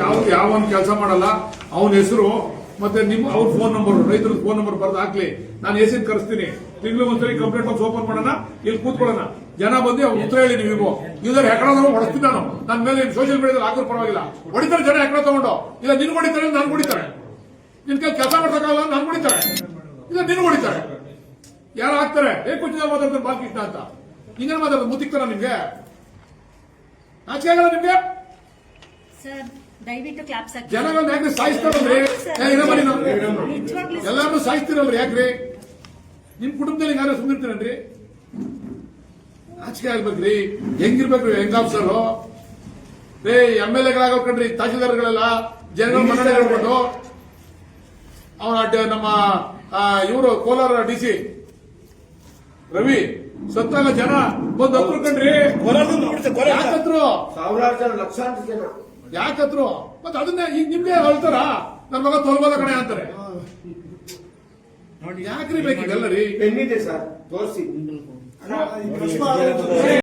ಯಾವ ಯಾವ ಕೆಲಸ ಮಾಡಲ್ಲ, ಅವನ ಹೆಸರು, ಮತ್ತೆ ನಿಮ್ ಅವ್ರ ಫೋನ್ ನಂಬರ್ ರೈತರ ಫೋನ್ ನಂಬರ್ ಬರ್ದು ಹಾಕ್ಲಿ. ನಾನು ಎಸಿನ್ ಕರೆಸ್ತೀನಿ. ತಿಂಗಳು ಒಂದ್ಸರಿ ಕಂಪ್ಲೇಂಟ್ ಬಾಕ್ಸ್ ಓಪನ್ ಮಾಡೋಣ, ಇಲ್ಲಿ ಕೂತ್ಕೊಳ್ಳೋಣ. ಜನ ಬಂದು ಅವ್ರು ಉತ್ತರ ಹೇಳಿ ನೀವು. ಇಲ್ಲದ್ರೆ ಹೆಕಡ ಹೊಡೆಸ್ತೀನಿ ನಾನು. ನನ್ನ ಮೇಲೆ ಸೋಷಿಯಲ್ ಮೀಡಿಯಾದಲ್ಲಿ ಹಾಕಿದ್ರು ಪರವಾಗಿಲ್ಲ. ಹೊಡಿತಾರೆ ಜನ ಹೆಕಡ ತಗೊಂಡು. ಇಲ್ಲ, ನಿನ್ ಹೊಡಿತಾರೆ ನಾನು ಹೊಡಿತಾರೆ. ನಿನ್ ಕೈ ಕೆಲಸ ಮಾಡ್ಸಕ್ಕಾಗಲ್ಲ ನಾನು ಹೊಡಿತಾರೆ. ಇಲ್ಲ, ನಿನ್ ಹೊಡಿತಾರೆ. ಯಾರು ಹಾಕ್ತಾರೆ? ಏ ಕುಚಿದ ಮಾತಾಡ್ತಾರೆ, ಬಾಲಕೃಷ್ಣ ಅಂತ. ಹಿಂಗೇನು ಮಾತಾಡೋದು ಮುತ್ತಿಕ್ತಾರ ನಿಮ್ಗೆ? ಆಚೆ ಆಗಲ್ಲ ನಿಮ್ಗೆ? ಸರ್ ದಯವಿಟ್ಟು ಕ್ಲಾಪ್ಸ್ ಹಾಕಿ ಜನಗಳನ್ನ ಯಾಕೆ ಸಾಯಿಸ್ತಾರಲ್ರಿ? ಏ, ಇರಮ್ಮ ನೀನು. ಎಲ್ಲಾರು ಸಾಯಿಸ್ತಿರಲ್ರಿ ಯಾಕ್ರಿ? ನಿಮ್ ಕುಟುಂಬದಲ್ಲಿ ಯಾರು ಸುಮ್ಮನಿರ್ತೀರನ್ರಿ ನಾಚಿಕೆ ಆಗ್ಬೇಕ್ರಿ. ಹೆಂಗಿರ್ಬೇಕ್ರಿ ಹೆಂಗ್ ಆಫೀಸರ್ ರೇ ಎಂ ಎಲ್ ಎಗಳಾಗಬೇಕಂಡ್ರಿ ತಹಸೀಲ್ದಾರ್ಗಳೆಲ್ಲ ಜನಗಳ ಮನ್ನಣೆ ಹೇಳ್ಕೊಂಡು ಅವನ ನಮ್ಮ ಇವರು ಕೋಲಾರ ಡಿ ಸಿ. ರವಿ ಸತ್ತಾಗ ಜನ ಬಂದು ಕೋಲಾರ. ಯಾಕತ್ರು? ಸಾವಿರಾರು ಜನ ಲಕ್ಷಾಂತರ ಜನ. ಯಾಕತ್ರು? ಮತ್ತೆ ಅದನ್ನೇ ಈಗ ನಿಮ್ಗೆ ಹೇಳ್ತಾರ? ನನ್ನ ಮಗ ತೋಲ್ಬೋದ ಕಣೆ ಅಂತಾರೆ. ನೋಡಿ ಯಾಕ್ರಿ ಬೇಕಿದೆಲ್ಲ ರೀ ಪೆನ್ನಿದೆ ಸರ್ ತೋರಿಸಿ.